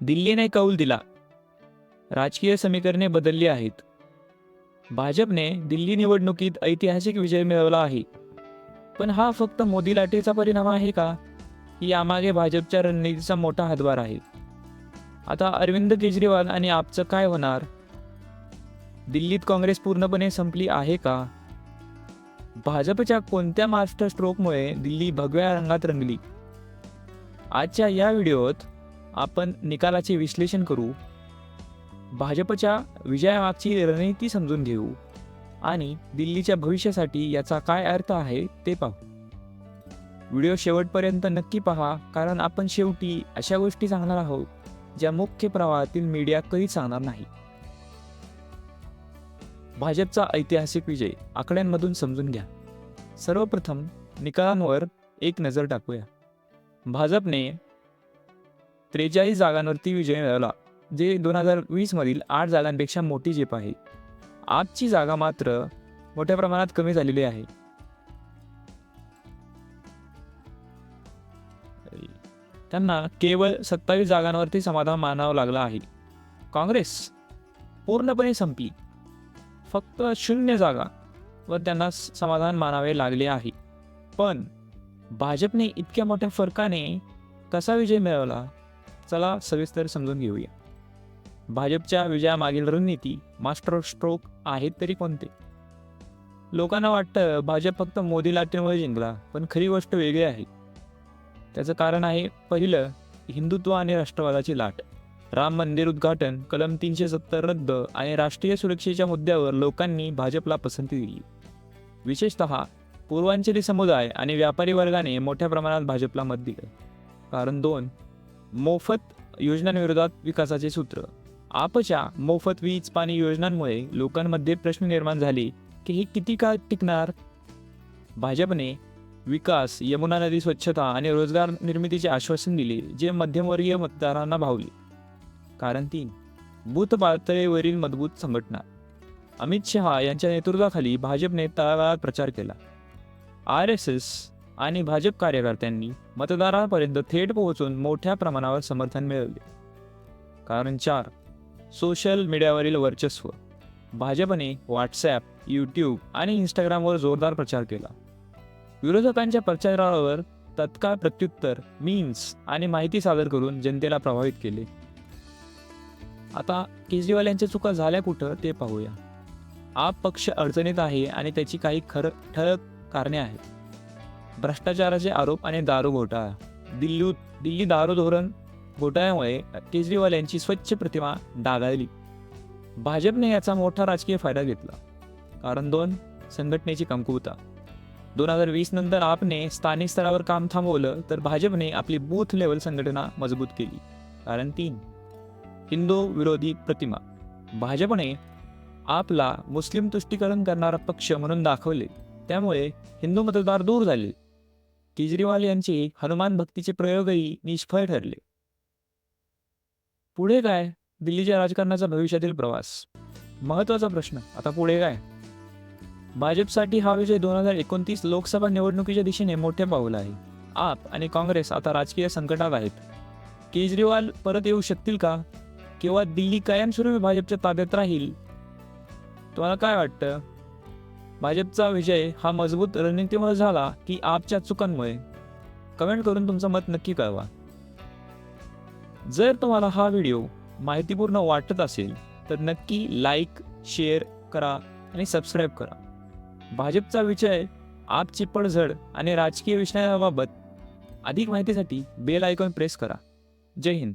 दिल्लीने कौल दिला. राजकीय समीकरणे बदलली आहेत. भाजपने दिल्ली निवडणुकीत ऐतिहासिक विजय मिळवला आहे. पण हा फक्त मोदी लाटेचा परिणाम आहे का? यामागे भाजपच्या रणनीतीचा मोठा हातभार आहे. आता अरविंद केजरीवाल आणि आपचं काय होणार? दिल्लीत काँग्रेस पूर्णपणे संपली आहे का? भाजपच्या कोणत्या मास्टर स्ट्रोकमुळे दिल्ली भगव्या रंगात रंगली? आजच्या या व्हिडिओत आपण निकालाचे विश्लेषण करू. भाजपच्या विजयामागची रणनीती समजून घेऊ. आणि दिल्लीच्या भविष्यासाठी याचा काय अर्थ आहे ते पाहू. व्हिडिओ शेवटपर्यंत नक्की पहा कारण आपण शेवटी अशा गोष्टी सांगणार आहोत ज्या मुख्य प्रवाहातील मीडिया कधीच सांगणार नाही. भाजपचा ऐतिहासिक विजय आकड्यांमधून समजून घ्या. सर्वप्रथम निकालांवर एक नजर टाकूया. भाजपने त्रेचाळीस जागांवरती विजय मिळवला जे दोन हजार वीसमधील आठ जागांपेक्षा मोठी झेप आहे. आजची जागा मात्र मोठ्या प्रमाणात कमी झालेली आहे. त्यांना केवळ सत्तावीस जागांवरती समाधान मानावं लागलं आहे. काँग्रेस पूर्णपणे संपली. फक्त शून्य जागा व त्यांना समाधान मानावे लागले आहे. पण भाजपने इतक्या मोठ्या फरकाने कसा विजय मिळवला चला सविस्तर समजून घेऊया. भाजपच्या विजयामागील रणनीती मास्टर स्ट्रोक आहेत तरी कोणते? लोकांना वाटतं भाजप फक्त मोदी लाटेमुळे जिंकला पण खरी गोष्ट वेगळी आहे. त्याचं कारण आहे पहिलं हिंदुत्व आणि राष्ट्रवादाची लाट. राम मंदिर उद्घाटन कलम तीनशे सत्तर रद्द आणि राष्ट्रीय सुरक्षेच्या मुद्द्यावर लोकांनी भाजपला पसंती दिली. विशेषतः पूर्वांचली समुदाय आणि व्यापारी वर्गाने मोठ्या प्रमाणात भाजपला मत दिलं. कारण दोन मोफत योजनांविरोधात विकासाचे सूत्र. आपच्या मोफत वीज पाणी योजनांमुळे लोकांमध्ये प्रश्न निर्माण झाले की हे किती काळ टिकणार? भाजपने विकास यमुना नदी स्वच्छता आणि रोजगार निर्मितीचे आश्वासन दिले जे मध्यमवर्गीय मतदारांना भावले. कारण तीन बूथ पातळीवरील मजबूत संघटना. अमित शहा यांच्या नेतृत्वाखाली भाजपने तळागाळात प्रचार केला. आर एस एस आणि भाजप कार्यकर्त्यांनी मतदारांपर्यंत थेट पोहोचून मोठ्या प्रमाणावर समर्थन मिळवले. कारण चार सोशल मीडियावरील वर्चस्व. भाजपने व्हॉट्सॲप यूट्यूब आणि इंस्टाग्रामवर जोरदार प्रचार केला. विरोधकांच्या प्रचारावर तत्काळ प्रत्युत्तर मीम्स आणि माहिती सादर करून जनतेला प्रभावित केले. आता केजरीवाल यांच्या चुका झाल्या कुठं ते पाहूया. आप पक्ष अडचणीत आहे आणि त्याची काही खरं ठळक कारणे आहेत. भ्रष्टाचाराचे आरोप आणि दारू घोटाळा. दिल्ली दिल्ली दारू धोरण घोटाळ्यामुळे केजरीवाल यांची स्वच्छ प्रतिमा डागाळली. भाजपने याचा मोठा राजकीय फायदा घेतला. कारण दोन संघटनेची कमकुवता. दोन हजार वीस नंतर आपने स्थानिक स्तरावर काम थांबवलं तर भाजपने आपली बूथ लेवल संघटना मजबूत केली. कारण तीन. हिंदू विरोधी प्रतिमा. भाजपने आपला मुस्लिम तुष्टीकरण करणारा पक्ष म्हणून दाखवले. त्यामुळे हिंदू मतदार दूर झाले. केजरीवाल यांचे हनुमान भक्तीचे प्रयोगही निष्फळ ठरले. पुढे काय? दिल्लीच्या राजकारणाचा भविष्यातील प्रवास. महत्त्वाचा प्रश्न. आता पुढे काय? भाजपसाठी हा विजय दोन हजार एकोणतीस लोकसभा निवडणुकीच्या दिशेने मोठे पाऊल आहे. आप आणि काँग्रेस आता राजकीय संकटात आहेत. केजरीवाल परत येऊ शकतील का? किंवा दिल्ली कायमस्वरूपी भाजपच्या ताब्यात राहील? तुम्हाला काय वाटतं? भाजपचा विजय हा मजबूत रणनीतीमुळे झाला की आपच्या चुकांमुळे. कमेंट करून तुमचं मत नक्की कळवा. जर तुम्हाला हा व्हिडिओ माहितीपूर्ण वाटत असेल तर नक्की लाईक शेअर करा आणि सबस्क्राईब करा. भाजपचा विजय आपची पडझड आणि राजकीय विषयाबाबत अधिक माहितीसाठी बेल आयकॉन प्रेस करा. जय हिंद.